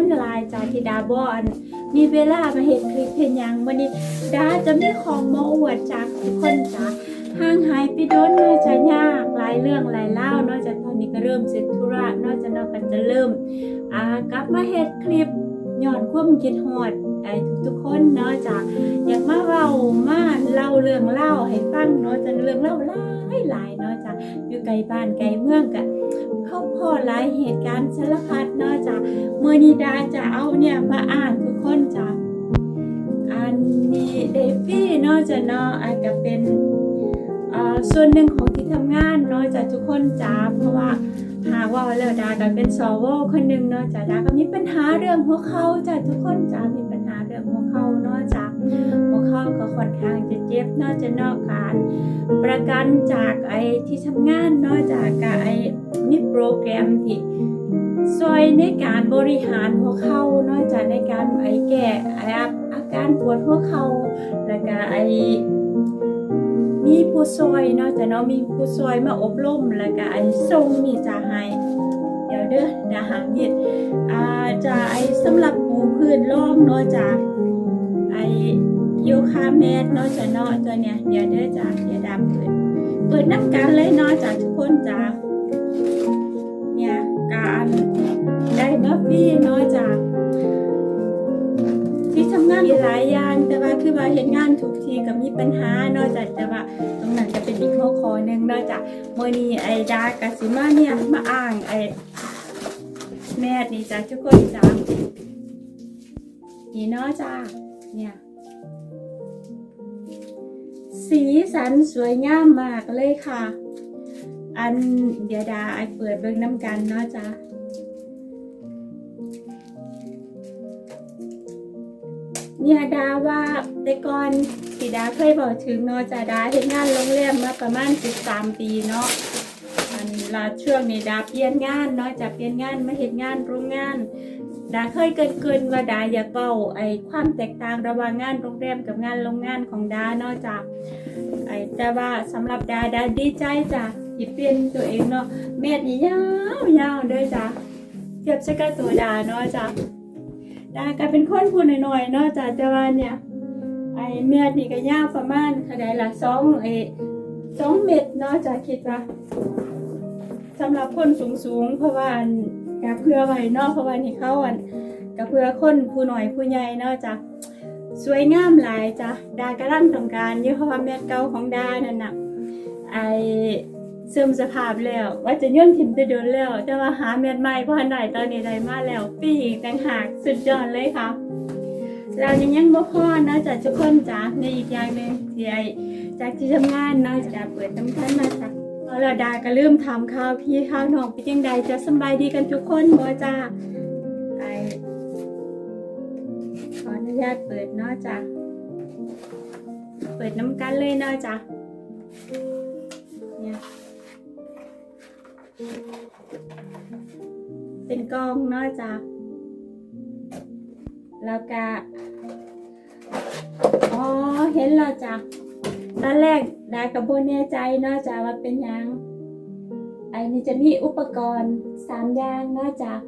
นหลายจ้าที่ดาบอนมีเวลามาเห็นคลิปเห็นหยังวันนี้ดาจะมีของมาอวดจากทุกคนจ้าห่างหายไปโดนเนาะจะยากหลายเรื่องหลายเล่านาะจะตอนนี้ก็เริ่มเสร็จธุระนาะจะเนาะก็จะเริ่มอ่ากลับมาเฮ็ดคลิปหย้อนควมคิดฮอดไอ้ทุกๆคนเนาะจ้าอยากมาเล่ามาเล่าเรื่องเล่าให้ฟังเนาะจะเรื่องเล่าหลายหลายเนาะจ้าอยู่ไกลบ้านไกลเมืองกะเข้อหลายเหตุการณ์สารพัดเนาะจ้ะเมื่อนีดาจะเอาเนี่ยมาอ่านทุกคนจ้ะอันนี้เดฟี่เนาะจะเนาะอาจจะเป็นส่วนหนึ่งของที่ทำงานเนาะจ้ะทุกคนจ้ะเพราะว่าหาว่าแล้วดาก็เป็นสวคนหนึ่งเนาะจ้ะดาก็มีปัญหาเรื่องหัวเข่าจ้ะทุกคนจ้ะมีปัญ หัวเข่าก็ค่อนข้างจะเจ็บนาะจะนาะการประกันจากไอ้ที่ทำงานนาะจากกับไอ้มีโปรแกรมที่ช่วยในการบริหารหัวเข่านาะจากในการไอ้แก้ไออาการปวดหัวเข่าแล้วก็ไอ้มีผู้ช่วยเนาะจะเนาะมีผู้ช่วยมาอบรมแล้วก็ไอ้ส่งมีจะให้เดี๋ยวเด้อเดาหาเมียดอ่าจะไอ้สำหรับปูพื้นร่องเนาะจาก ยคะแมทเนาะจะเนาะตัวเนี้ยเดี๋ยวเด้อจ้าเดี๋ยวดาเปิดเปิดน้ำกันเลยเนาะจ้าทุกคนจ้าเนี่ยการได้บัฟฟี่เนาะจ้าที่ทำงานมีหลายอย่างแต่ว่าคือว่าเห็นงานทุกทีก็มีปัญหาเนาะจ้าแต่ว่าตรงนั้นจะเป็นอีกข้อคอหนึ่งเนาะจ้าโมอนี้ไอ้ดากะสิมาเนี่ยมาอ่างไอแมทนี่จ้าทุกคนจ้านี่เนาะจ้าเนี่ย สีสันสวยงามมากเลยค่ะ อันเดียดาไอเปิดเบิ่งน้ำกันเนาะจ้ะเนี่ยดาว่าแต่ก่อนที่ดาเคยบอกถึงเนาะจ้ะดาเฮ็ดงานโรงแรมมาประมาณ 13 ปีเนาะอันลาช่วงนี้ดาเปลี่ยนงานเนาะจะเปลี่ยนงานมาเฮ็ดงานโรงงาน ดาเคยเกินเกินๆว่าดาอยากเบ้าไอ้ความแตกต่างระหว่างงานโรงแรมกับงานโรงงานของดาเนาะจ้ะไอ้แต่ว่าสำหรับดาดาดีใจจ้ะที่เปลี่ยนตัวเองเนาะแม่นี่ยาวยาวเด้อจ้ะเทียบใช้กับตัวดาเนาะจ้ะดาก็เป็นคนพูดหน่อยๆเนาะจ้ะแต่ว่าเนี่ยไอ้แม่นี่ก็ยาวประมาณเท่าใดล่ะสองไอสองเมตรเนาะจ้ะคิดว่าสำหรับคนสูงๆเพราะว่า กะเพื่อไว้เนาะเพราะว่านี่เขาอันกะเพื่อคนผู้หน่อยผู้ใหญ่เนาะจ้ะสวยงามหลายจ้ะดากระลังต้องการยอะเพราะว่าแม่เก่าของดานั่นน่ะไอเสื่อมสภาพแล้ว ว่าจะย่นถิ่มจะโดนแล้ว แต่ว่าหาแม่ใหม่เพราะไหนตอนนี้ได้มาแล้ว ปีอีกต่างหากสุดยอดเลยค่ะเรายังยังบ่พอเนาะจ้ะทุกคนจ้ะในอีกอย่างหนึ่งที่ไอจากที่ทำงานเนาะจะเปิดน้ำคันมาจ้ะ เอาลดาก็ลืมทำข้าวพี่ข้าวน้องเป็นยังไงจะสบายดีกันทุกคนบ่จ้าไอขออนุญาตเปิดเนาะจ้ะเปิดน้ำกันเลยเนาะจ้ะเนี่ยเป็นกองเนาะจ้ะแล้วก็อ๋อเห็นแล้วจ้ะ ตอนแรกดากับโบแน่ใจเนอกจากว่าเป็นยังไอ้นี่จะมีอุปกรณ์สามอย่างเนอกจาก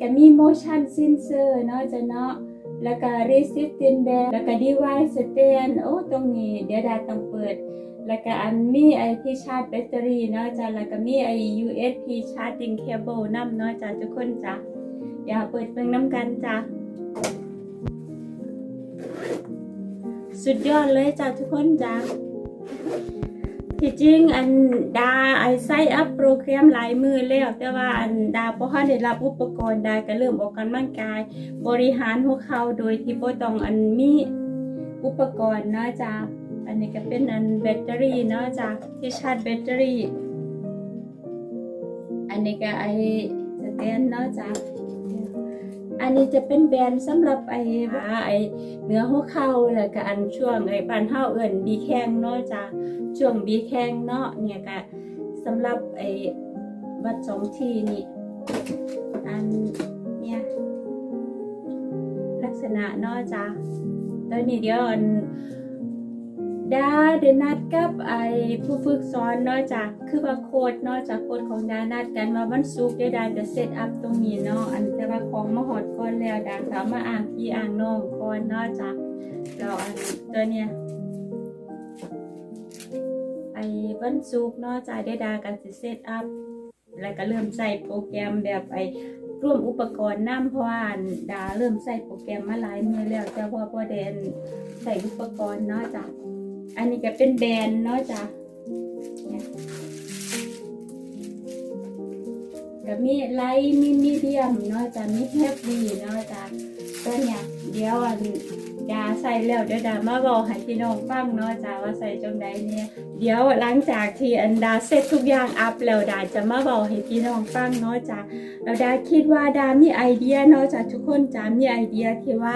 ก็มี motion sensor เนาะจะเนาะแล้วก็ resistance band แล้วก็ device stand โอ้ตรงนี้ เดี๋ยวดาต้องเปิด แล้วก็อันมีไอที่ชาร์จแบตเตอรี่เนาะจ้ะแล้วก็มีไอ USB charging cable นำเนาะจ้ะทุกคนจ้ะเดี๋ยวเปิดเบิ่งน้ำกันจ้ะ สุดยอดเลยจ้ะทุกคนจ้ะที่จริงอันดาไอไซอัพโปรแกรมหลายมือแล้วแต่ว่าอันดาพอเขาได้รับอุปกรณ์ดาก็เริ่มออกกำลังกาย บริหารหัวเข่าโดยที่บ่ต้องอันมีอุปกรณ์เนาะจ้ะอันนี้ก็เป็นอันแบตเตอรี่เนาะจ้ะที่ชาร์จแบตเตอรี่ อันนี้ก็ไอสแตนเนาะจ้ะ อันนี้จะเป็นแบรนด์สำหรับไอหาไอเนื้อหัวเข่าแล้วก็อันช่วงไอ้บ้านเท้าเอิ้นบีแข้งเนาะจ้ะช่วงบีแข้งเนาะเนี่ยก็สำหรับไอ้วัดสองทีนี่อันเนี่ยลักษณะเนาะจ้ะตอนนี้เดี๋ยวอัน ดาเดนัดกับไอผู้ฝึกสอนนาะจ้ะคือว่าโค้ดนาะจากโค้ดของดานัดกันว่าวันศุกร์เดี๋ยวดาจะเซตอัพตรงนี้เนาะอันแต่ว่าของมาหอดก่อนแล้วดาสามารถอ่างพี่อ่างน้องก่อนนาะจ้ะแล้วอันตัวเนี้ยไอวันศุกร์นาะจ้ะเดี๋ยวดากันสิเซตอัพแล้วก็เริ่มใส่โปรแกรมแบบไอร่วมอุปกรณ์นํเพราะว่านดาเริ่มใส่โปรแกรมมาหลายมือแล้วแต่ว่าพอเดนใส่อุปกรณ์นาะจ้ะ อันนี้ก็เป็นแบรนด์เนาะจ้ะเนี่ยก็มีไลท์มีมีเดียมเนาะจ้ะมีเฮฟวีเนาะจ้ะก็เนี่ยเดี๋ยวอันยาใส่แล้วเดี๋ยวดามาบอกให้พี่น้องฟังเนาะจ้ะว่าใส่จังใดเนี่ยเดี๋ยวหลังจากที่อันดาเสร็จทุกอย่างอัพแล้วดาจะมาบอกให้พี่น้องฟังเนาะจ้ะแล้วดาคิดว่าดามีไอเดียเนาะจ้ะทุกคนจ้ะมีไอเดียที่ว่า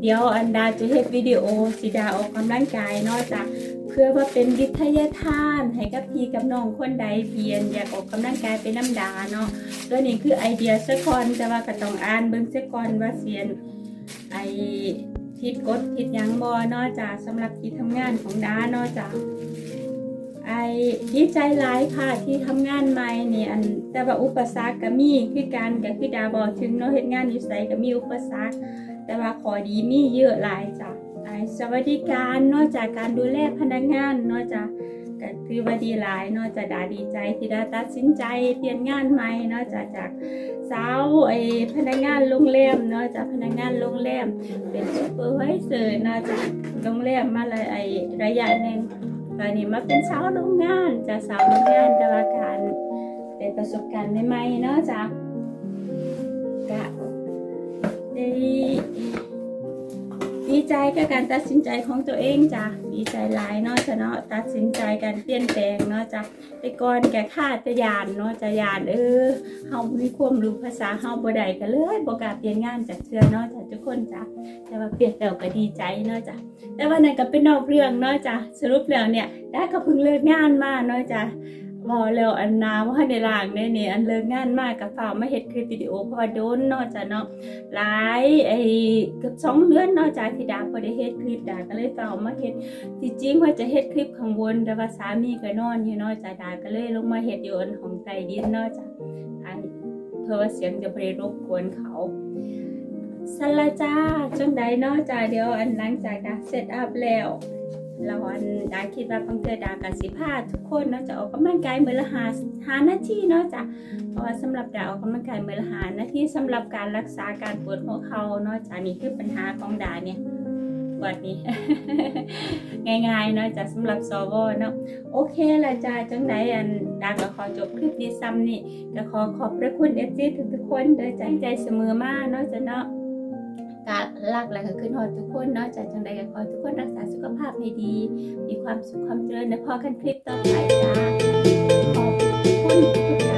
เดี๋ยวอันดาจะเฮ็ดวิดีโอสิดาออกกำลังกายเนาะจ้ะเพื่อว่าเป็นวิทยาทาน ให้กับพี่กับน้องคนใดเพียนอยากออกกำลังกายเป็นน้ำดาเนาะตัวนี้คือไอเดียซะก่อนแต่ว่าก็ต้องอ่านเบิ่งซะก่อนว่าเสียนไอทิศกดทิศหยังบ่เนาะจ้ะสำหรับที่ทำงานของดาเนาะจ้ะไอดีใจหลายค่ะที่ทำงานใหม่นี่อันแต่ว่าอุปสรรคก็มีคือการก็คือดาบอกถึงเนาะเฮ็ดงานอยู่ไสก็มีอุปสรรค แต่ว่าขอดีมีเยอะหลายจ้ะไอ้สวัสดิการนอกจากการดูแลพนักงานนอกจากก็คือว่าดีหลายนอกจากดาดีใจที่ได้ตัดสินใจเปลี่ยนงานใหม่นอกจากจากสาวไอ้พนักงานโรงแรมนอกจากพนักงานโรงแรมเป็นซูเปอร์ไวเซอร์นอกจากโรงแรมมาเลยไอ้ระยะหนึ่งตอนนี้มาเป็นสาวโรงงานจะสาวโรงงานแต่ว่าการเป็นประสบการณ์ใหม่ๆนาะจ้ะก ใจกับการตัดสินใจของตัวเองจ้ะดีใจหลายเนาะจ้ะเนาะตัดสินใจการเปลี่ยนแปลงเนาะจ้ะแต่ก่อนแกค่าจะยานเนาะจะยานเออเฮามีความรู้ภาษาเฮาบ่ได้ก็เลยบ่กล้าเปลี่ยนงานจากเทื่อเนาะจ้ะทุกคนจ้ะแต่ว่าเปลี่ยนแล้วก็ดีใจเนาะจ้ะแต่ว่านั่นก็เป็นนอกเรื่องเนาะจ้ะสรุปแล้วเนี่ยได้ก็เพิ่งเลิกงานมาเนาะจ้ะ พอแล้วอันนาว่าในล่างเนี่ยนี่อันเลิกงานมากกับฝ่ากมาเฮ็ดคลิปวิดีโอเพอโดนนอกจากเนาะหลายไอ้เกือบสองเดือนนอกจากที่ดาพอได้เฮ็ดคลิปดาก็เลยฝ่ามาเฮ็ดจริงว่าจะเฮ็ดคลิปข้างบนแต่ว่าสามีก็นอนอยู่นอกจากดาก็เลยลงมาเฮ็ดอยู่อันของใต้ดินนอกจากไอ้เพื่อว่าเสียงจะไปรบกวนเขาสละจ้าจังใดนอกจากเดี๋ยวอันหลังจากดาเซตอัพแล้ว เราอันดาคิดว่าพังเกิดากันสิพาทุกคนเนาะจะออกกำลังกายมื้อละหาหานาที่เนาะจ้ะเพราะว่าสำหรับดาออกกำลังกายมื้อละหานาที่สำหรับการรักษาการปวดหัวเข่าเนาะจ้ะนี่คือปัญหาของดาเนี่ยปวดนี้ง่ายๆเนาะจ้ะสำหรับสวเนาะโอเคละจ้าจังไดอันดาก็ขอจบคลิปนี้ซ้ำนี่ก็ขอขอบพระคุณเอฟซีทุกๆคนโดยใจใจเสมอมากเนาะจ้ะเนาะ กะลักและก็ขึ้นหอดทุกคนเนาะจากจังใดก็ขอทุกคนรักษาสุขภาพให้ดี มีความสุขความเจริญนะพอกันคลิปต่อไปจ้าขอบคุณ